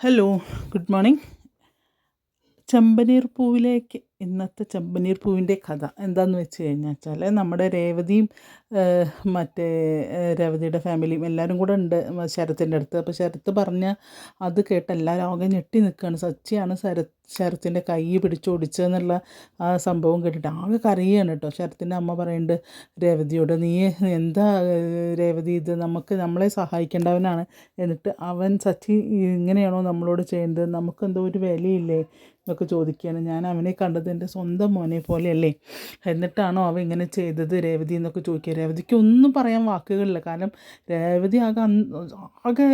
Hello good morning ചെമ്പനീർ പൂവിലേക്ക് ഇന്നത്തെ ചെമ്പനീർ പൂവിന്റെ കഥ എന്താണെന്ന് വെച്ച് കഴിഞ്ഞാൽ നമ്മുടെ രേവതിയും മറ്റേ രേവതിയുടെ ഫാമിലിയും എല്ലാവരും കൂടെ ഉണ്ട് ശരത്തിന്റെ അടുത്ത്. അപ്പോൾ ശരത്ത് പറഞ്ഞ അത് കേട്ട് എല്ലാവരും ആകെ ഞെട്ടി നിൽക്കുകയാണ് സച്ചിയാണ് ശരത് ശരത്തിന്റെ കൈ പിടിച്ചോടിച്ചതെന്നുള്ള ആ സംഭവം കേട്ടിട്ട് ആകെ കരയാണ് കേട്ടോ. ശരത്തിന്റെ അമ്മ പറയുന്നുണ്ട് രേവതിയോട് നീ എന്താ രേവതി ഇത് നമുക്ക് നമ്മളെ സഹായിക്കേണ്ടവനാണ് എന്നിട്ട് അവൻ സച്ചി ഇങ്ങനെയാണോ നമ്മളോട് ചെയ്യേണ്ടത്? നമുക്കെന്തോ ഒരു വിലയില്ലേ? എന്നൊക്കെ ചോദിക്കുകയാണ്. ഞാൻ അവനെ കണ്ടത് എന്റെ സ്വന്തം മോനെ പോലെയല്ലേ? എന്നിട്ടാണോ അവൻ ഇങ്ങനെ ചെയ്തത് രേവതി? എന്നൊക്കെ ചോദിക്കുക. രേവതിക്ക് ഒന്നും പറയാൻ വാക്കുകളില്ല. കാരണം രേവതി ആകെ ആകെ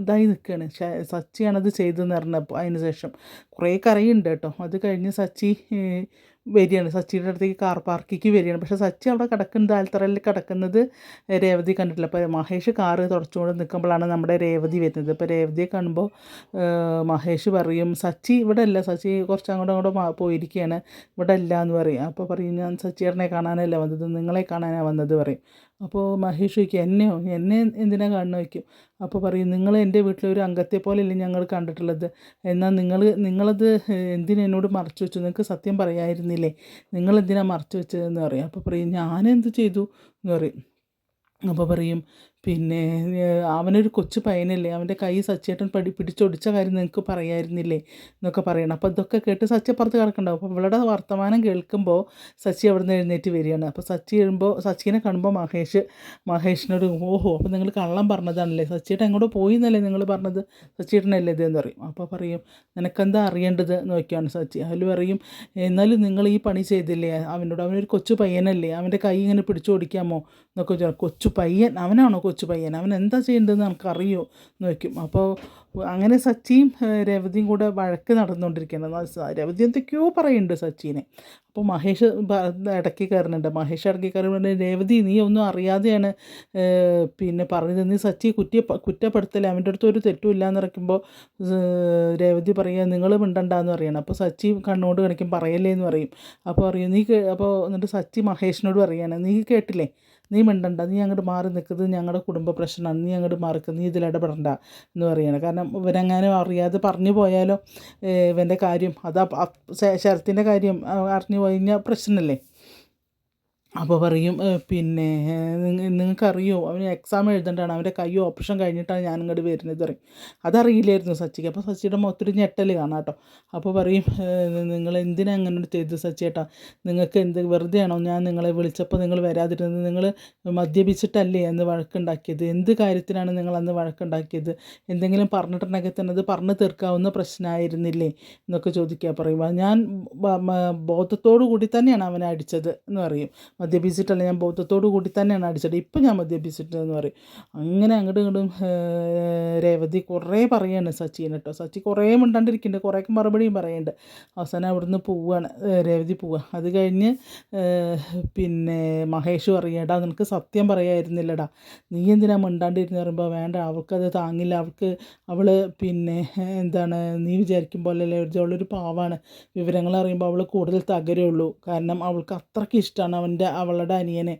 ഇതായി നിൽക്കുകയാണ്. സച്ചിയാണത് ചെയ്തതെന്ന് പറഞ്ഞപ്പോൾ അതിന് ശേഷം കുറേ കരയുണ്ട് കേട്ടോ. അത് കഴിഞ്ഞ് സച്ചി വരികയാണ്. സച്ചിയുടെ അടുത്തേക്ക് കാർ പാർക്കിക്ക് വരികയാണ്. പക്ഷേ സച്ചി അവിടെ കിടക്കുന്നത് ആൽത്തറയിൽ കിടക്കുന്നത് രേവതി കണ്ടിട്ടില്ല. അപ്പോൾ മഹേഷ് കാറ് തുടച്ചുകൊണ്ട് നിൽക്കുമ്പോഴാണ് നമ്മുടെ രേവതി വരുന്നത്. അപ്പോൾ രേവതിയെ കാണുമ്പോൾ മഹേഷ് പറയും സച്ചി ഇവിടെ അല്ല. സച്ചി കുറച്ച് അങ്ങോട്ടും അങ്ങോട്ട് പോയിരിക്കുകയാണ്. ഇവിടെ അല്ല എന്ന് പറയും. അപ്പോൾ പറയും ഞാൻ സച്ചിയേട്ടനെ കാണാനല്ല വന്നത്. നിങ്ങളെ കാണാനാണ് വന്നത് പറയും. അപ്പോൾ മഹേഷ് ചോദിക്കും എന്നെയോ എന്നെ എന്തിനാ കാണുന്ന വയ്ക്കും അപ്പോൾ പറയും നിങ്ങൾ എന്റെ വീട്ടിലെ ഒരു അംഗത്തെ പോലെയല്ലേ ഞങ്ങൾ കണ്ടിട്ടുള്ളത്? എന്നാൽ നിങ്ങൾ നിങ്ങളത് എന്തിനാ എന്നോട് മറച്ചു വെച്ചു? നിങ്ങൾക്ക് സത്യം പറയായിരുന്നില്ലേ? നിങ്ങൾ എന്തിനാ മറച്ചു വെച്ചതെന്ന് പറയും. അപ്പോൾ പറയും ഞാനെന്ത് ചെയ്തു? എന്ന് പറയും. അപ്പോൾ പറയും പിന്നെ അവനൊരു കൊച്ചു പയ്യനല്ലേ അവന്റെ കൈ സച്ചേട്ടൻ പടി പിടിച്ചൊടിച്ച കാര്യം നിങ്ങൾക്ക് പറയായിരുന്നില്ലേ എന്നൊക്കെ പറയണം. അപ്പോൾ ഇതൊക്കെ കേട്ട് സച്ചി പുറത്ത് കിടക്കണ്ടാവും. അപ്പോൾ ഇവളുടെ വർത്തമാനം കേൾക്കുമ്പോൾ സച്ചി അവിടെ നിന്ന് എഴുന്നേറ്റ് വരികയാണ്. അപ്പോൾ സച്ചി എഴുമ്പോൾ സച്ചിനെ കാണുമ്പോൾ മഹേഷ് മഹേഷിനോട് ഓഹോ അപ്പോൾ നിങ്ങൾ കള്ളം പറഞ്ഞതാണല്ലേ? സച്ചിയേട്ടൻ എങ്ങോട്ട് പോയി എന്നല്ലേ നിങ്ങൾ പറഞ്ഞത്? സച്ചിയേട്ടനല്ലേ എന്ന് പറയും. അപ്പോൾ പറയും നിനക്കെന്താ അറിയേണ്ടത്? നോക്കിയാണ് സച്ചി. അതിൽ പറയും എന്നാലും നിങ്ങൾ ഈ പണി ചെയ്തില്ലേ? അവനോട് അവനൊരു കൊച്ചു പയ്യനല്ലേ? അവന്റെ കൈ ഇങ്ങനെ പിടിച്ചു ഓടിക്കാമോ എന്നൊക്കെ കൊച്ചു പയ്യൻ അവനാണോ കൊച്ചു പയ്യൻ. അവൻ എന്താ ചെയ്യേണ്ടതെന്ന് നമുക്കറിയോ? എന്ന് വയ്ക്കും അപ്പോൾ അങ്ങനെ സച്ചിയും രവതിയും കൂടെ വഴക്ക് നടന്നുകൊണ്ടിരിക്കുകയാണ്. രവതി എന്തൊക്കെയോ പറയുന്നുണ്ട് സച്ചിനെ. അപ്പോൾ മഹേഷ് ഇടയ്ക്ക് കയറുന്നുണ്ട്. മഹേഷ് ഇടയ്ക്ക് കയറുന്നുണ്ട് രേവതി നീ ഒന്നും അറിയാതെയാണ് പിന്നെ പറഞ്ഞത്. നീ സച്ചി കുറ്റ കുറ്റപ്പെടുത്തല്ലേ? അവന്റെ അടുത്ത് ഒരു തെറ്റുമില്ല എന്ന് പറയുമ്പോൾ രേവതി പറയുക നിങ്ങൾ മിണ്ടണ്ടെന്ന് പറയണം. അപ്പോൾ സച്ചി കണ്ണോട് കണിക്കും പറയല്ലേ എന്ന് പറയും. അപ്പോൾ അറിയും നീ അപ്പോൾ എന്നിട്ട് സച്ചി മഹേഷിനോട് പറയാണ് നീ കേട്ടില്ലേ? നീ മിണ്ടണ്ട നീ അങ്ങോട്ട് മാറി നിൽക്കുന്നത് ഞങ്ങളുടെ കുടുംബ പ്രശ്നമാണ് നീ അങ്ങോട്ട് മാറിക്ക നീ ഇതിൽ ഇടപെടണ്ട എന്ന് പറയാണ്. കാരണം ഇവരെങ്ങാനും അറിയാതെ പറഞ്ഞു പോയാലോ ഇവന്റെ കാര്യം അത് ശരത്തിന്റെ കാര്യം അറിഞ്ഞു കഴിഞ്ഞാൽ പ്രശ്നമല്ലേ അപ്പോൾ പറയും പിന്നെ നിങ്ങൾക്കറിയോ അവന് എക്സാം എഴുതേണ്ടതാണ്. അവന്റെ കൈ ഓപ്പറേഷൻ കഴിഞ്ഞിട്ടാണ് ഞാൻ ഇങ്ങോട്ട് വരുന്നത് പറയും. അതറിയില്ലായിരുന്നു സച്ചിക്ക്. അപ്പോൾ സച്ചിയുടെ മുഖത്തൊരു ഞെട്ടൽ കാണാം കേട്ടോ. അപ്പോൾ പറയും നിങ്ങൾ എന്തിനാ അങ്ങനെ ചെയ്തത് സച്ചിയേട്ടാ നിങ്ങൾക്ക് എന്ത് വെറുതെ ആണോ ഞാൻ നിങ്ങളെ വിളിച്ചപ്പോൾ നിങ്ങൾ വരാതിരുന്നത്? നിങ്ങൾ മദ്യപിച്ചിട്ടല്ലേ അന്ന് വഴക്കുണ്ടാക്കിയത്? എന്ത് കാര്യത്തിനാണ് നിങ്ങൾ അന്ന് വഴക്കുണ്ടാക്കിയത്? എന്തെങ്കിലും പറഞ്ഞിട്ടുണ്ടെങ്കിൽ തന്നെ അത് പറഞ്ഞു തീർക്കാവുന്ന പ്രശ്നമായിരുന്നില്ലേ? എന്നൊക്കെ ചോദിക്കുക. പറയും. ഞാൻ ബോധത്തോടു കൂടി തന്നെയാണ് അവനെ അടിച്ചത് എന്ന് പറയും. മദ്യപിച്ചിട്ടല്ല ഞാൻ ബോധത്തോടു കൂടി തന്നെയാണ് അടിച്ചത്. ഇപ്പം ഞാൻ മദ്യപിച്ചിട്ടെന്ന് പറയും. അങ്ങനെ അങ്ങോട്ടും ഇങ്ങോട്ടും രേവതി കുറേ പറയാണ് സച്ചിന് കേട്ടോ. സച്ചി കുറേ മിണ്ടാണ്ടിരിക്കുന്നുണ്ട്. കുറേ മറുപടിയും പറയുന്നുണ്ട് അവസാനം അവിടുന്ന് പോവുകയാണ് രേവതി പോവുക അത് കഴിഞ്ഞ് പിന്നെ മഹേഷ് പറയടാ നിനക്ക് സത്യം പറയായിരുന്നില്ലടാ. നീ എന്തിനാ മിണ്ടാണ്ടിരുന്ന്? പറയുമ്പോൾ വേണ്ട അവൾക്കത് താങ്ങില്ല. അവൾക്ക് അവൾ പിന്നെ എന്താണ് നീ വിചാരിക്കും പോലെയല്ലേ അവളൊരു പാവാണ്. വിവരങ്ങൾ അറിയുമ്പോൾ അവൾ കൂടുതൽ തകരുള്ളൂ. കാരണം അവൾക്ക് അത്രയ്ക്ക് ഇഷ്ടമാണ് അവന്റെ അവളുടെ അനിയനെ.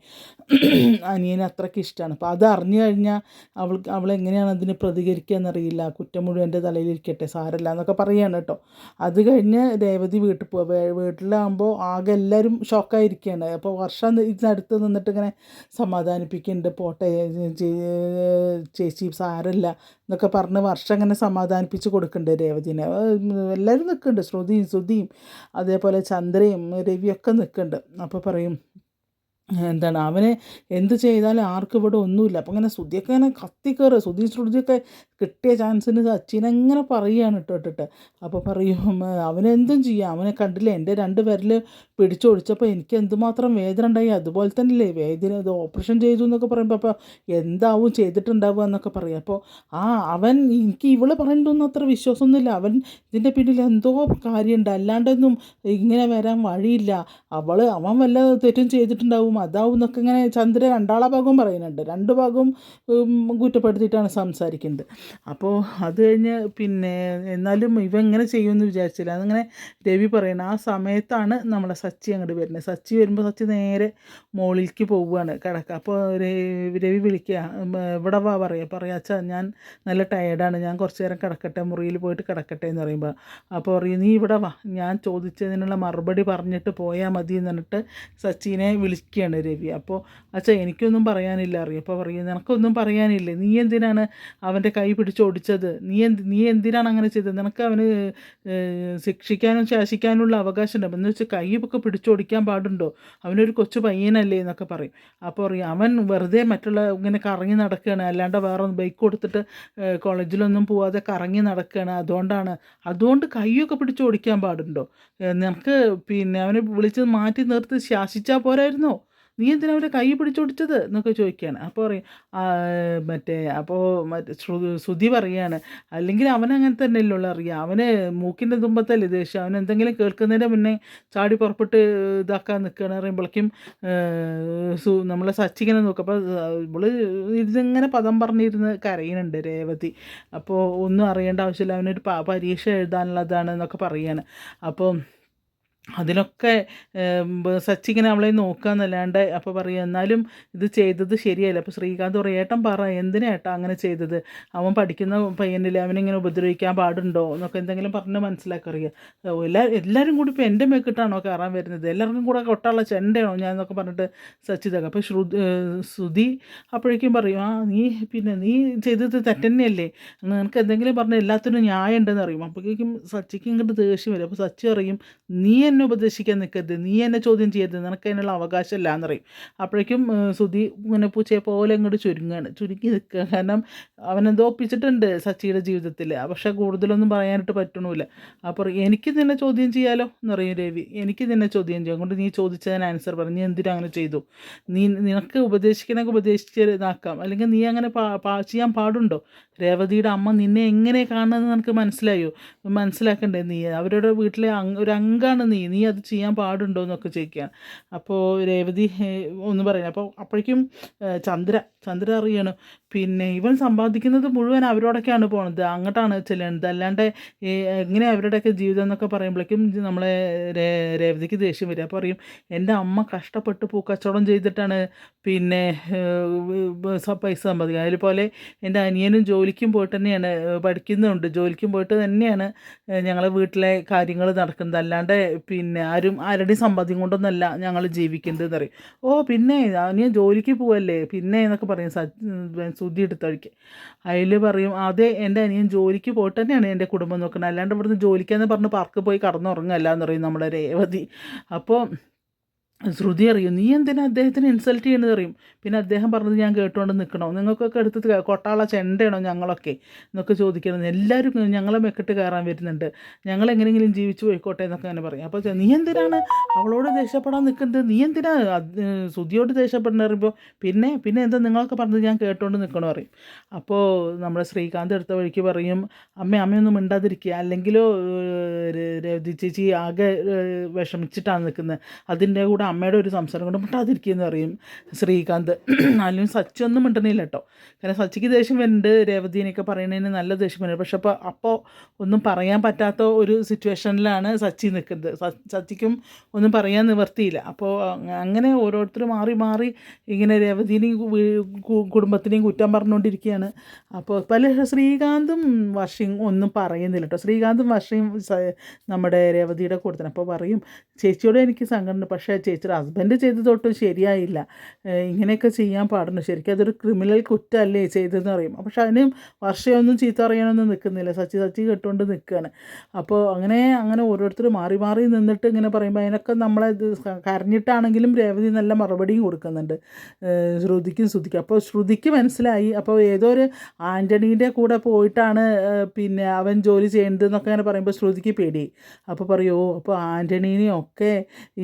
അനിയനെ അത്രയ്ക്ക് ഇഷ്ടമാണ് അപ്പോൾ അത് അറിഞ്ഞു കഴിഞ്ഞാൽ അവൾ അവൾ എങ്ങനെയാണ് അതിന് പ്രതികരിക്കുക എന്നറിയില്ല. കുറ്റം മുഴുവൻ എന്റെ തലയിലിരിക്കട്ടെ സാരല്ല എന്നൊക്കെ പറയുകയാണ് കേട്ടോ. അത് കഴിഞ്ഞ് രേവതി വീട്ടിൽ പോവുക വീട്ടിലാകുമ്പോൾ ആകെ എല്ലാവരും ഷോക്കായിരിക്കുകയാണ്. അപ്പോൾ വർഷം ഇതിനടുത്ത് നിന്നിട്ട് ഇങ്ങനെ സമാധാനിപ്പിക്കുന്നുണ്ട്. പോട്ടെ ചേച്ചി സാരല്ല എന്നൊക്കെ പറഞ്ഞ് വർഷം ഇങ്ങനെ സമാധാനിപ്പിച്ച് കൊടുക്കുന്നുണ്ട് രേവതിനെ. എല്ലാവരും നിൽക്കുന്നുണ്ട്. ശ്രുതിയും ശ്രുതിയും അതേപോലെ ചന്ദ്രയും രവിയൊക്കെ നിൽക്കുന്നുണ്ട്. അപ്പോൾ പറയും എന്താണ് അവനെ എന്ത് ചെയ്താലും ആർക്കും ഇവിടെ ഒന്നുമില്ല. അപ്പം ഇങ്ങനെ ശ്രുതിയൊക്കെ ഇങ്ങനെ കത്തിക്കയറുക ശ്രുതി ശ്രുതിയൊക്കെ കിട്ടിയ ചാൻസിന് സച്ചിൻ അങ്ങനെ പറയുകയാണ് കേട്ടോ ഇട്ടിട്ട് അപ്പോൾ പറയും "ഉം, അവനെന്തും ചെയ്യാം. അവനെ കണ്ടില്ലേ? എന്റെ രണ്ട് പേരിൽ പിടിച്ചൊഴിച്ചപ്പോൾ എനിക്ക് എന്തുമാത്രം വേദന ഉണ്ടായി. അതുപോലെ തന്നെയല്ലേ വേദന ഇത് ഓപ്പറേഷൻ ചെയ്തു എന്നൊക്കെ പറയുമ്പോൾ അപ്പോൾ എന്താവും ചെയ്തിട്ടുണ്ടാവുക എന്നൊക്കെ പറയും. അപ്പോൾ ആ അവൻ എനിക്ക് ഇവൾ പറയണ്ടൊന്നും അത്ര വിശ്വാസമൊന്നുമില്ല. അവൻ ഇതിന്റെ പിന്നിൽ എന്തോ കാര്യമുണ്ട്. അല്ലാണ്ടൊന്നും ഇങ്ങനെ വരാൻ വഴിയില്ല. അവൾ അവൻ വല്ല തെറ്റും ചെയ്തിട്ടുണ്ടാവും. അതാവും എന്നൊക്കെ ഇങ്ങനെ ചന്ദ്ര രണ്ടാളെ ഭാഗവും പറയുന്നുണ്ട്. രണ്ട് ഭാഗവും കുറ്റപ്പെടുത്തിയിട്ടാണ് സംസാരിക്കുന്നത്. അപ്പോൾ അത് കഴിഞ്ഞ് പിന്നെ എന്നാലും ഇവ എങ്ങനെ ചെയ്യുമെന്ന് വിചാരിച്ചില്ല. അതങ്ങനെ രവി പറയണം ആ സമയത്താണ് നമ്മളെ സച്ചി അങ്ങോട്ട് വരുന്നത്. സച്ചി വരുമ്പോൾ സച്ചി നേരെ മുകളിലേക്ക് പോവുകയാണ് കിടക്കുക. അപ്പോൾ രവി വിളിക്കുക. ഇവിടെ വാ പറയുക പറയാ അച്ഛാ ഞാൻ നല്ല ടയേർഡാണ് ഞാൻ കുറച്ച് നേരം കിടക്കട്ടെ. മുറിയിൽ പോയിട്ട് കിടക്കട്ടെ എന്ന് പറയുമ്പോൾ അപ്പോൾ പറയും നീ ഇവിടെ വാ. ഞാൻ ചോദിച്ചതിനുള്ള മറുപടി പറഞ്ഞിട്ട് പോയാൽ മതി എന്ന് സച്ചിനെ സച്ചിനെ വിളിക്കുകയാണ് രവി. അപ്പോൾ അച്ഛാ എനിക്കൊന്നും പറയാനില്ല അറിയപ്പോൾ അപ്പോൾ പറയും നിനക്കൊന്നും പറയാനില്ലേ? നീ എന്തിനാണ് അവന്റെ കൈ പിടിച്ചോടിച്ചത് നീ എന്ത് നീ എന്തിനാണ് അങ്ങനെ ചെയ്തത്? നിനക്ക് അവന് ശിക്ഷിക്കാനും ശാസിക്കാനുള്ള അവകാശമുണ്ട്. എന്ന് വെച്ചാൽ കൈ ഒക്കെ പിടിച്ചോടിക്കാൻ പാടുണ്ടോ? അവനൊരു കൊച്ചു പയ്യനല്ലേ എന്നൊക്കെ പറയും. അപ്പോൾ പറയും അവൻ വെറുതെ മറ്റുള്ള ഇങ്ങനെ കറങ്ങി നടക്കുകയാണ്. അല്ലാണ്ട് വേറെ ബൈക്ക് കൊടുത്തിട്ട് കോളേജിലൊന്നും പോവാതെ കറങ്ങി നടക്കുകയാണ്. അതുകൊണ്ടാണ് അതുകൊണ്ട് കൈയൊക്കെ പിടിച്ചോടിക്കാൻ പാടുണ്ടോ? നിനക്ക് പിന്നെ അവനെ വിളിച്ച് മാറ്റി നിർത്തി ശാസിച്ചാൽ പോരായിരുന്നോ? നീ എന്തിനാ അവരെ കൈ പിടിച്ചോടിച്ചത്? എന്നൊക്കെ ചോദിക്കുകയാണ്. അപ്പോൾ പറയും മറ്റേ അപ്പോൾ മറ്റേ ശ്രു- ശ്രുതി പറയാണ് അല്ലെങ്കിൽ അവൻ അങ്ങനെ തന്നെയല്ലേ അറിയാം. അവന് മൂക്കിന്റെ തുമ്പത്തല്ലേ ദേഷ്യം. അവൻ എന്തെങ്കിലും കേൾക്കുന്നതിന്റെ മുന്നേ ചാടി പുറപ്പെട്ട് ഇതാക്കാൻ നിൽക്കുകയാണ് പറയുമ്പോഴേക്കും നമ്മളെ സച്ചിങ്ങനെ നോക്കും. അപ്പോൾ ഇവൾ ഇതിങ്ങനെ പദം പറഞ്ഞിരുന്ന് കരയുന്നുണ്ട് രേവതി. അപ്പോൾ ഒന്നും അറിയേണ്ട ആവശ്യമില്ല. അവനൊരു പരീക്ഷ എഴുതാനുള്ളതാണ് എന്നൊക്കെ പറയാണ്. അപ്പോൾ അതിലൊക്കെ സച്ചിങ്ങനെ അവളെ നോക്കാന്നല്ലാണ്ട് അപ്പോൾ പറയുക എന്നാലും ഇത് ചെയ്തത് ശരിയല്ല. അപ്പോൾ ശ്രീകാന്ത് പറയും ഏട്ടൻ പറ എന്തിനാ ഏട്ടാ അങ്ങനെ ചെയ്തത്? അവൻ പഠിക്കുന്ന പയ്യനില്ല അവനിങ്ങനെ ഉപദ്രവിക്കാൻ പാടുണ്ടോ? എന്നൊക്കെ എന്തെങ്കിലും പറഞ്ഞ് മനസ്സിലാക്കി അറിയുക എല്ലാ എല്ലാവരും കൂടി ഇപ്പോൾ എന്റെ മേക്കിട്ടാണോ കയറാൻ വരുന്നത്? എല്ലാവർക്കും കൂടെ കൊട്ടാനുള്ള ചെണ്ടയാണോ ഞാൻ എന്നൊക്കെ പറഞ്ഞിട്ട് സച്ചി ഇതാക്കുക അപ്പോൾ ശ്രുതി ശ്രുതി അപ്പോഴേക്കും പറയും ആ നീ പിന്നെ നീ ചെയ്തത് തെറ്റന്നെയല്ലേ? നിനക്ക് എന്തെങ്കിലും പറഞ്ഞാൽ എല്ലാത്തിനും ന്യായം ഉണ്ടെന്ന് അറിയും. അപ്പോഴേക്കും സച്ചിക്ക് ഇങ്ങോട്ട് ദേഷ്യം വരും. അപ്പോൾ സച്ചി അറിയും നീ എന്നെ ഉപദേശിക്കാൻ നിൽക്കരുത് നീ എന്നെ ചോദ്യം ചെയ്യരുത്. നിനക്ക് അതിനുള്ള അവകാശമില്ല എന്നറിയും അപ്പോഴേക്കും ഏഹ്, സുധി ഇങ്ങനെ പൂച്ചയെ പോലെ അങ്ങോട്ട് ചുരുങ്ങുകയാണ് ചുരുങ്ങി നിൽക്കുക. കാരണം അവനെന്തോ ഒപ്പിച്ചിട്ടുണ്ട് സച്ചിയുടെ ജീവിതത്തിൽ. പക്ഷെ കൂടുതലൊന്നും പറയാനായിട്ട് പറ്റണമില്ല അപ്പോൾ എനിക്ക് നിന്നെ ചോദ്യം ചെയ്യാലോ എന്നറിയും രവി. എനിക്ക് നിന്നെ ചോദ്യം ചെയ്യാം. അതുകൊണ്ട് നീ ചോദിച്ചതിന് ആൻസർ പറഞ്ഞു നീ എന്തിനാ അങ്ങനെ ചെയ്തു? നീ നിനക്ക് ഉപദേശിക്കണമെങ്കിൽ ഉപദേശിച്ച് ഇതാക്കാം അല്ലെങ്കിൽ നീ അങ്ങനെ പാ ചെയ്യാൻ പാടുണ്ടോ? രേവതിയുടെ അമ്മ നിന്നെ എങ്ങനെ കാണുന്നത് നിനക്ക് മനസ്സിലായോ? മനസ്സിലാക്കണ്ടേ നീ? അവരുടെ വീട്ടിലെ ഒരു അംഗമാണ് നീ. നീ അത് ചെയ്യാൻ പാടുണ്ടോ എന്നൊക്കെ ചോദിക്കുകയാണ് അപ്പോൾ രേവതി ഒന്ന് പറയുന്നത് അപ്പോൾ അപ്പോഴേക്കും ചന്ദ്ര ചന്ദ്ര അറിയണം പിന്നെ ഇവൻ സമ്പാദിക്കുന്നത് മുഴുവൻ അവരോടൊക്കെയാണ് പോണത്. അങ്ങോട്ടാണ് ചെല്ലേണ്ടത്. അല്ലാണ്ട് എങ്ങനെ അവരുടെയൊക്കെ ജീവിതം എന്നൊക്കെ പറയുമ്പോഴേക്കും നമ്മളെ രേവതിക്ക് ദേഷ്യം വരിക പറയും എന്റെ അമ്മ കഷ്ടപ്പെട്ട് പൂക്കച്ചവടം ചെയ്തിട്ടാണ് പിന്നെ പൈസ സമ്പാദിക്കുക അതുപോലെ എന്റെ അനിയനും ജോലിക്കും പോയിട്ട് തന്നെയാണ് പഠിക്കുന്നുണ്ട്. ജോലിക്കും പോയിട്ട് തന്നെയാണ് ഞങ്ങളെ വീട്ടിലെ കാര്യങ്ങൾ നടക്കുന്നത്. അല്ലാണ്ട് പിന്നെ ആരും ആരുടെയും സമ്പാദ്യം കൊണ്ടൊന്നല്ല ഞങ്ങൾ ജീവിക്കുന്നത് എന്ന് പറയും. ഓ പിന്നെ അനിയൻ ജോലിക്ക് പോവല്ലേ പിന്നെ എന്നൊക്കെ പറയും സ സുതി എടുത്തഴിക്ക് അതിൽ പറയും അതെ എന്റെ അനിയൻ ജോലിക്ക് പോയിട്ട് തന്നെയാണ് എന്റെ കുടുംബം നോക്കുന്നത് അല്ലാണ്ട് ഇവിടുന്ന് ജോലിക്കാന്ന് പറഞ്ഞ് പാർക്ക് പോയി കടന്നുറങ്ങല്ല എന്ന് പറയും നമ്മുടെ രേവതി. അപ്പോൾ ശ്രുതി അറിയും നീ എന്തിനാ അദ്ദേഹത്തിന് ഇൻസൾട്ട് ചെയ്യണത് അറിയും. പിന്നെ അദ്ദേഹം പറഞ്ഞത് ഞാൻ കേട്ടുകൊണ്ട് നിൽക്കണോ? നിങ്ങൾക്കൊക്കെ എടുത്ത് കൊട്ടാള ചെണ്ടയാണോ ഞങ്ങളൊക്കെ? എന്നൊക്കെ ചോദിക്കണം എല്ലാവരും ഞങ്ങളെ മെക്കിട്ട് കയറാൻ വരുന്നുണ്ട്. ഞങ്ങൾ എങ്ങനെയെങ്കിലും ജീവിച്ചു പോയിക്കോട്ടെ എന്നൊക്കെ അങ്ങനെ പറയും. അപ്പോൾ നീ എന്തിനാണ് അവളോട് ദേഷ്യപ്പെടാൻ നിൽക്കുന്നത്? നീ എന്തിനാ ശ്രുതിയോട് ദേഷ്യപ്പെടുന്ന പറയുമ്പോൾ പിന്നെ പിന്നെ എന്താ നിങ്ങളൊക്കെ പറഞ്ഞത് ഞാൻ കേട്ടുകൊണ്ട് നിൽക്കണോ പറയും. അപ്പോൾ നമ്മുടെ ശ്രീകാന്ത് എടുത്ത വഴിക്ക് പറയും അമ്മ അമ്മയൊന്നും മിണ്ടാതിരിക്കുക. അല്ലെങ്കിലോ രവതി ചേച്ചി ആകെ വിഷമിച്ചിട്ടാണ് നിൽക്കുന്നത്. അതിന്റെ കൂടെ അമ്മയുടെ ഒരു സംസാരം കൊണ്ട് മുട്ടാതിരിക്കുകയെന്ന് പറയും ശ്രീകാന്ത്. അല്ലെങ്കിൽ സച്ചൊന്നും ഒന്നും കേട്ടോ കാരണം സച്ചിക്ക് ദേഷ്യം വരുന്നുണ്ട് രേവതിനെയൊക്കെ പറയണതിന് നല്ല ദേഷ്യം വരുന്നുണ്ട്. പക്ഷെ അപ്പോൾ അപ്പോൾ ഒന്നും പറയാൻ പറ്റാത്ത ഒരു സിറ്റുവേഷനിലാണ് സച്ചി നിൽക്കുന്നത്. സച്ചിക്കും ഒന്നും പറയാൻ നിവർത്തിയില്ല. അപ്പോൾ അങ്ങനെ ഓരോരുത്തർ മാറി മാറി ഇങ്ങനെ രേവതിനെയും കുടുംബത്തിനെയും കുറ്റം പറഞ്ഞുകൊണ്ടിരിക്കുകയാണ്. അപ്പോൾ പല ശ്രീകാന്തും വർഷയും ഒന്നും പറയുന്നില്ല കേട്ടോ ശ്രീകാന്തും വർഷയും നമ്മുടെ രേവതിയുടെ കൂട്ടത്തിന് അപ്പോൾ പറയും ചേച്ചിയോട് എനിക്ക് സങ്കടമുണ്ട്. പക്ഷേ ചേച്ചിയുടെ ഹസ്ബൻഡ് ചെയ്തതൊട്ടും ശരിയായില്ല. ഇങ്ങനെയൊക്കെ ചെയ്യാൻ പാടുന്നു ശരിക്കും അതൊരു ക്രിമിനൽ കുറ്റമല്ലേ ചെയ്തതെന്ന് പറയും പക്ഷെ അതിനും വർഷമൊന്നും ചീത്ത പറയാനൊന്നും നിൽക്കുന്നില്ല. സച്ചി സച്ചി കെട്ടുകൊണ്ട് നിൽക്കുകയാണ്. അപ്പോൾ അങ്ങനെ അങ്ങനെ ഓരോരുത്തർ മാറി മാറി നിന്നിട്ട് ഇങ്ങനെ പറയുമ്പോൾ അതിനൊക്കെ നമ്മളെ കരഞ്ഞിട്ടാണെങ്കിലും രേവതി നല്ല മറുപടിയും കൊടുക്കുന്നുണ്ട്. ശ്രുതിക്കും ശ്രുതിക്കും. അപ്പോൾ ശ്രുതിക്ക് മനസ്സിലായി. അപ്പോൾ ഏതോ ഒരു ആന്റണീന്റെ കൂടെ പോയിട്ടാണ് പിന്നെ അവൻ ജോലി ചെയ്യേണ്ടത് എന്നൊക്കെ അങ്ങനെ പറയുമ്പോൾ ശ്രുതിക്ക് പേടി അപ്പോൾ പറയുമോ അപ്പോൾ ആന്റണീനെയൊക്കെ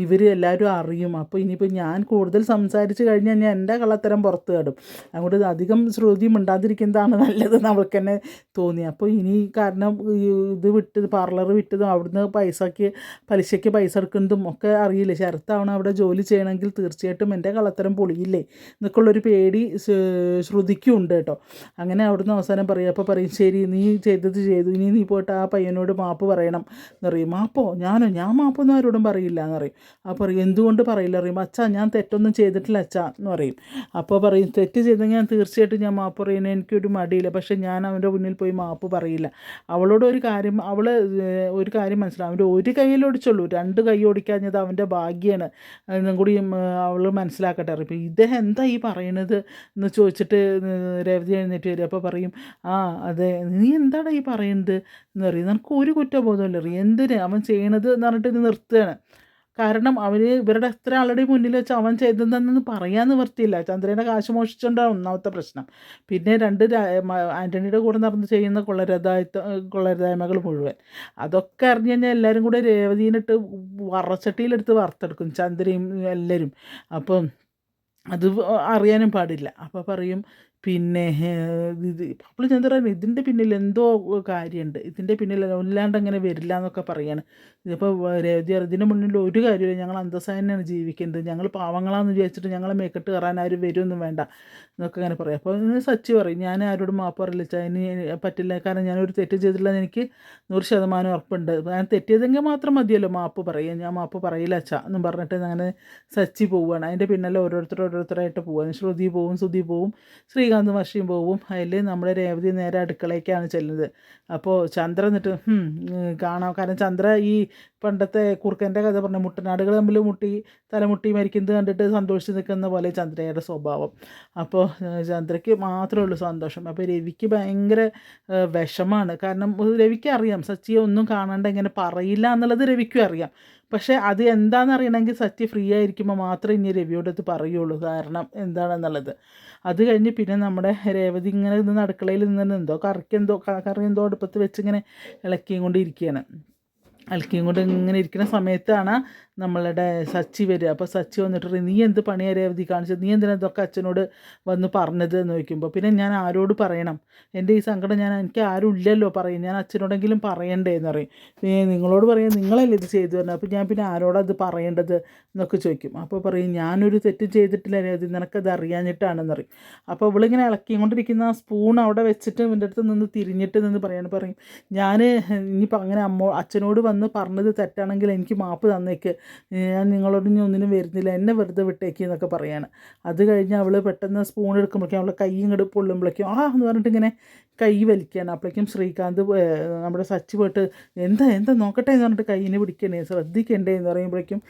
ഇവർ എല്ലാവരും അറിയും. അപ്പോൾ ഇനിയിപ്പോൾ ഞാൻ കൂടുതൽ സംസാരിച്ച് കഴിഞ്ഞാൽ ഞാൻ എന്റെ കള്ളത്തരം പുറത്ത് കാടും അതുകൊണ്ട് അധികം ശ്രുതി മിണ്ടാതിരിക്കുന്നതാണ് നല്ലത് നമ്മൾക്ക് തന്നെ. തോന്നി അപ്പോൾ ഇനി കാരണം ഇത് വിട്ട് പാർലർ വിട്ടതും അവിടുന്ന് പൈസയ്ക്ക് പലിശയ്ക്ക് പൈസ എടുക്കുന്നതും ഒക്കെ അറിയില്ല? ശരത്താവണം അവിടെ ജോലി ചെയ്യണമെങ്കിൽ തീർച്ചയായിട്ടും എന്റെ കള്ളത്തരം പൊളിയില്ലേ? എന്നൊക്കെയുള്ളൊരു പേടി ശ്രു- ശ്രുതിക്കും ഉണ്ട് കേട്ടോ. അങ്ങനെ അവിടുന്ന് അവസാനം പറയും. അപ്പോൾ പറയും ശരി നീ ചെയ്തത് ചെയ്തു. ഇനി നീ പോയിട്ട് ആ പയ്യനോട് മാപ്പ് പറയണം. എന്ന് പറയും. മാപ്പോ? ഞാനോ? ഞാൻ മാപ്പൊന്നും ആരോടും പറയില്ല. എന്ന് പറയും. അപ്പോൾ പറയും എന്തുകൊണ്ട് പറയില്ല. പറയും അച്ഛ ഞാൻ തെറ്റൊന്നും ചെയ്തിട്ടില്ല അച്ഛ എന്ന് പറയും. അപ്പോൾ പറയും തെറ്റ് ചെയ്തെങ്കിൽ ഞാൻ തീർച്ചയായിട്ടും ഞാൻ മാപ്പ് പറയുന്നത് എനിക്കൊരു മടിയില്ല. പക്ഷേ ഞാൻ അവന്റെ മുന്നിൽ പോയി മാപ്പ് പറയില്ല. അവളോട് ഒരു കാര്യം അവൾ ഒരു കാര്യം മനസ്സിലാവും. അവന്റെ ഒരു കൈയിൽ ഓടിച്ചുള്ളൂ. രണ്ട് കൈ ഓടിക്കാഞ്ഞത് അവന്റെ ഭാഗ്യമാണ് എന്നും കൂടി അവൾ മനസ്സിലാക്കട്ടെ. അറിയും ഇപ്പോൾ ഇദ്ദേഹം എന്താ ഈ പറയണത്? എന്ന് ചോദിച്ചിട്ട് രേവതി എഴുന്നേറ്റ് വരും. അപ്പോൾ പറയും ആ അതെ നീ എന്താണ് ഈ പറയുന്നത് എന്ന് പറയും നിനക്ക് ഒരു കുറ്റബോധമില്ല അറിയും എന്തിന്? അവൻ ചെയ്യണത് എന്ന് പറഞ്ഞിട്ട് ഇത് നിർത്തുകയാണ്. കാരണം അവന് ഇവരുടെ എത്ര ആളുടെ മുന്നിൽ വെച്ച് അവൻ ചെയ്തതെന്ന് പറയാൻ നിവർത്തിയില്ല ചന്ദ്രയുടെ കാശ് മോഷിച്ചുകൊണ്ടാണ് ഒന്നാമത്തെ പ്രശ്നം. പിന്നെ രണ്ട് ആന്റണിയുടെ കൂടെ നടന്ന് ചെയ്യുന്ന കൊള്ളരുതായ്ത്ത കൊള്ളരതായ്മകൾ മുഴുവൻ. അതൊക്കെ അറിഞ്ഞു കഴിഞ്ഞാൽ എല്ലാവരും കൂടെ രേവതീനിട്ട് വറച്ചട്ടിയിലെടുത്ത് വറുത്തെടുക്കും ചന്ദ്രയും എല്ലാവരും അപ്പം അത് അറിയാനും പാടില്ല. അപ്പോൾ പറയും പിന്നെ ഇത് അപ്പോൾ ചന്ദ്ര ഇതിന്റെ പിന്നിൽ എന്തോ കാര്യമുണ്ട്. ഇതിന്റെ പിന്നിൽ അല്ലാണ്ട് അങ്ങനെ വരില്ല എന്നൊക്കെ പറയാണ്. ഇതിപ്പോൾ രേവതി പറയും, ഇതിന് മുന്നിൽ ഒരു കാര്യമില്ല. ഞങ്ങൾ അന്തസ്സായി തന്നെയാണ് ജീവിക്കുന്നത്. ഞങ്ങൾ പാവങ്ങളാന്ന് വിചാരിച്ചിട്ട് ഞങ്ങളെ മേക്കെട്ട് കയറാൻ ആരും വരുമൊന്നും വേണ്ട എന്നൊക്കെ അങ്ങനെ പറയും. അപ്പോൾ സച്ചി പറയും ഞാൻ ആരോടും മാപ്പ് പറയില്ല. ഇനി പറ്റില്ല. കാരണം ഞാനൊരു തെറ്റ് ചെയ്തിട്ടില്ല എനിക്ക് നൂറ് ശതമാനം ഉറപ്പുണ്ട്. ഞാൻ തെറ്റിയതെങ്കിൽ മാത്രം മതിയല്ലോ മാപ്പ് പറയുക. ഞാൻ മാപ്പ് പറയില്ല അച്ഛാ എന്നും പറഞ്ഞിട്ട് അങ്ങനെ സച്ചി പോവുകയാണ്. അതിന്റെ പിന്നാലെ ഓരോരുത്തർ ഓരോരുത്തരായിട്ട് പോവുകയാണ്. ശ്രുതി പോവും ശ്രുതി പോവും. ശ്രീകാന്ത് വർഷയും പോവും. അതിൽ നമ്മുടെ രേവതി നേരെ അടുക്കളയ്ക്കാണ് ചെല്ലുന്നത്. അപ്പോൾ ചന്ദ്ര എന്നിട്ട് "ഹും, കാണാം. കാരണം ചന്ദ്ര ഈ പണ്ടത്തെ കുറുക്കന്റെ കഥ പറഞ്ഞ മുട്ടനാടുകൾ തമ്മിൽ മുട്ടി തലമുട്ടി മരിക്കുന്നത് കണ്ടിട്ട് സന്തോഷിച്ച് നിൽക്കുന്ന പോലെ ചന്ദ്രയുടെ സ്വഭാവം. അപ്പോൾ ചന്ദ്രയ്ക്ക് മാത്രമേ ഉള്ളൂ സന്തോഷം. അപ്പോൾ രവിക്ക് ഭയങ്കര വിഷമാണ്. കാരണം രവിക്ക് അറിയാം. സച്ചിയെ ഒന്നും കാണാണ്ട് എങ്ങനെ പറയില്ല എന്നുള്ളത് രവിക്കും അറിയാം. പക്ഷേ അത് എന്താണെന്ന് അറിയണമെങ്കിൽ സത്യ ഫ്രീ ആയിരിക്കുമ്പോൾ മാത്രമേ ഇനി രവിയോട് അത് പറയുള്ളൂ. കാരണം എന്താണെന്നുള്ളത്. അത് കഴിഞ്ഞ് പിന്നെ നമ്മുടെ രേവതി ഇങ്ങനെ നിന്ന് അടുക്കളയിൽ നിന്ന് എന്തോ കറിക്ക് എന്തോ കറി എന്തോ അടുപ്പത്ത് വെച്ച് ഇങ്ങനെ ഇളക്കിയും കൊണ്ടിരിക്കുകയാണ് ഇളക്കിയും കൊണ്ട് ഇങ്ങനെ ഇരിക്കുന്ന സമയത്താണ് നമ്മളുടെ സച്ചി വരിക. അപ്പോൾ സച്ചി വന്നിട്ട് നീ എന്ത് പണിയാ രേവതി കാണിച്ചത് നീ എന്തിനാ ഇതൊക്കെ അച്ഛനോട് വന്ന് പറഞ്ഞത്? എന്ന് ചോദിക്കുമ്പോൾ പിന്നെ ഞാൻ ആരോട് പറയണം? എന്റെ ഈ സങ്കടം ഞാൻ എനിക്ക് ആരും ഇല്ലല്ലോ പറയും. ഞാൻ അച്ഛനോടെങ്കിലും പറയണ്ടേ എന്ന് പറയും. "ഏ, നിങ്ങളോട് പറയാം നിങ്ങളല്ലേ ഇത് ചെയ്തു തരണം? അപ്പോൾ ഞാൻ പിന്നെ ആരോടത് പറയേണ്ടത് എന്നൊക്കെ ചോദിക്കും. അപ്പോൾ പറയും ഞാനൊരു തെറ്റ് ചെയ്തിട്ടില്ല രേവതി നിനക്കത് അറിയാഞ്ഞിട്ടാണെന്ന് പറയും. അപ്പോൾ ഇവളിങ്ങനെ ഇളക്കിക്കൊണ്ടിരിക്കുന്ന ആ സ്പൂൺ അവിടെ വെച്ചിട്ട് എന്റെ അടുത്ത് നിന്ന് തിരിഞ്ഞിട്ട് നിന്ന് പറയാണ്. പറയും ഞാൻ ഇനിയിപ്പോൾ അങ്ങനെ അമ്മ അച്ഛനോട് വന്ന് പറഞ്ഞത് തെറ്റാണെങ്കിൽ എനിക്ക് മാപ്പ് തന്നേക്ക്. ഞാൻ നിങ്ങളോട് ഇനി ഒന്നിനും വരുന്നില്ല. എന്നെ വെറുതെ വിട്ടേക്ക് എന്നൊക്കെ പറയാണ്. അത് കഴിഞ്ഞ് അവൾ പെട്ടെന്ന് സ്പൂൺ എടുക്കുമ്പോഴേക്കും അവളെ കൈ ഇങ്ങോട്ട് പൊള്ളുമ്പോഴേക്കും ആ എന്ന് പറഞ്ഞിട്ട് ഇങ്ങനെ കൈ വലിക്കുകയാണ് അപ്പോഴേക്കും ശ്രീകാന്ത് നമ്മുടെ സച്ചി പോയിട്ട് എന്താ എന്താ നോക്കട്ടെ? എന്ന് പറഞ്ഞിട്ട് കൈയിന് പിടിക്കണേ. ശ്രദ്ധിക്കണ്ടേ? എന്ന് പറയുമ്പോഴേക്കും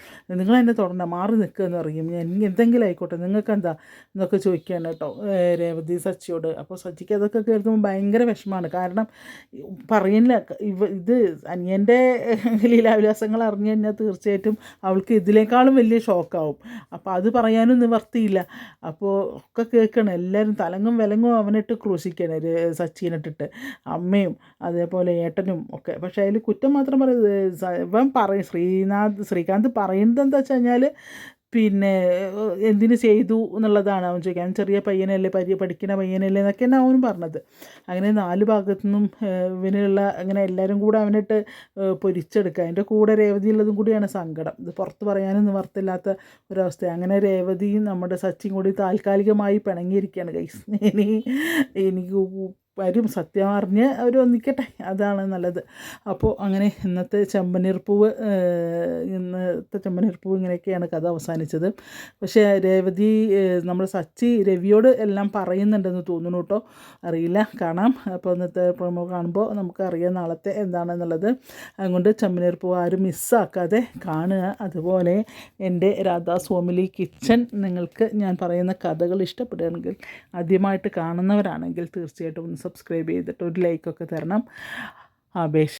നിങ്ങൾ എന്നെ തുടണ്ട മാറി നിൽക്കുക എന്ന് പറയും. ഇനി എന്തെങ്കിലും ആയിക്കോട്ടെ നിങ്ങൾക്ക് എന്താ എന്നൊക്കെ ചോദിക്കുകയാണ് കേട്ടോ രേവതി സച്ചിയോട്. അപ്പോൾ സച്ചിക്ക് അതൊക്കെ കേൾക്കുമ്പോൾ ഭയങ്കര വിഷമമാണ്. കാരണം പറയുന്നില്ല ഇവ ഇത് അനിയന്റെ ലീലാവിലാസങ്ങൾ അറിഞ്ഞു കഴിഞ്ഞാൽ തീർച്ചയായിട്ടും അവൾക്ക് ഇതിനേക്കാളും വലിയ ഷോക്കാവും. അപ്പോൾ അത് പറയാനും നിവർത്തിയില്ല അപ്പോൾ ഒക്കെ കേൾക്കണം. എല്ലാവരും തലങ്ങും വിലങ്ങും അവനിട്ട് ക്രൂശിക്കണം. സച്ചിനിട്ടിട്ട് അമ്മയും അതേപോലെ ഏട്ടനും ഒക്കെ. പക്ഷേ അതിൽ കുറ്റം മാത്രം പറയുന്നത് ഇവൻ പറയും ശ്രീനാഥ് ശ്രീകാന്ത് പറയുന്നത് എന്താ വെച്ച് കഴിഞ്ഞാൽ പിന്നെ എന്തിനു ചെയ്തു എന്നുള്ളതാണ് അവൻ ചോദിക്കുക. അവൻ ചെറിയ പയ്യനല്ലേ പരി പഠിക്കുന്ന പയ്യനല്ലേ എന്നൊക്കെ തന്നെ അവനും പറഞ്ഞത്. അങ്ങനെ നാല് ഭാഗത്തു നിന്നും ഇവനുള്ള അങ്ങനെ എല്ലാവരും കൂടെ അവനിട്ട് പൊരിച്ചെടുക്കുക. അതിന്റെ കൂടെ രേവതി ഉള്ളതും കൂടിയാണ് സങ്കടം. ഇത് പുറത്ത് പറയാനും നിവർത്തില്ലാത്ത ഒരവസ്ഥ അങ്ങനെ രേവതിയും നമ്മുടെ സച്ചിൻ കൂടി താൽക്കാലികമായി പിണങ്ങിയിരിക്കുകയാണ്. കൈസ് ഇനി എനിക്ക് വരും. സത്യം അറിഞ്ഞ് അവർ ഒന്നിക്കട്ടെ അതാണ് നല്ലത്. അപ്പോൾ അങ്ങനെ ഇന്നത്തെ ചെമ്പനീർപ്പൂവ് ഇന്നത്തെ ചെമ്പനീർപ്പൂവ് ഇങ്ങനെയൊക്കെയാണ് കഥ അവസാനിച്ചത്. പക്ഷേ രേവതി നമ്മൾ സച്ചി രവിയോട് എല്ലാം പറയുന്നുണ്ടെന്ന് തോന്നുന്നു കേട്ടോ. അറിയില്ല. കാണാം. അപ്പോൾ ഇന്നത്തെ പ്രൊമോ കാണുമ്പോൾ നമുക്ക് അറിയാം നാളത്തെ എന്താണെന്നുള്ളത്. അതുകൊണ്ട് ചെമ്പനീർപ്പൂവ് ആരും മിസ്സാക്കാതെ കാണുക. അതുപോലെ എന്റെ രാധാസ്വാമിലി കിച്ചൺ നിങ്ങൾക്ക് ഞാൻ പറയുന്ന കഥകൾ ഇഷ്ടപ്പെടുകയാണെങ്കിൽ ആദ്യമായിട്ട് കാണുന്നവരാണെങ്കിൽ തീർച്ചയായിട്ടും ഒന്ന് സബ്സ്ക്രൈബ് ചെയ്തിട്ട് ഒരു ലൈക്കൊക്കെ തരണം. അപേക്ഷ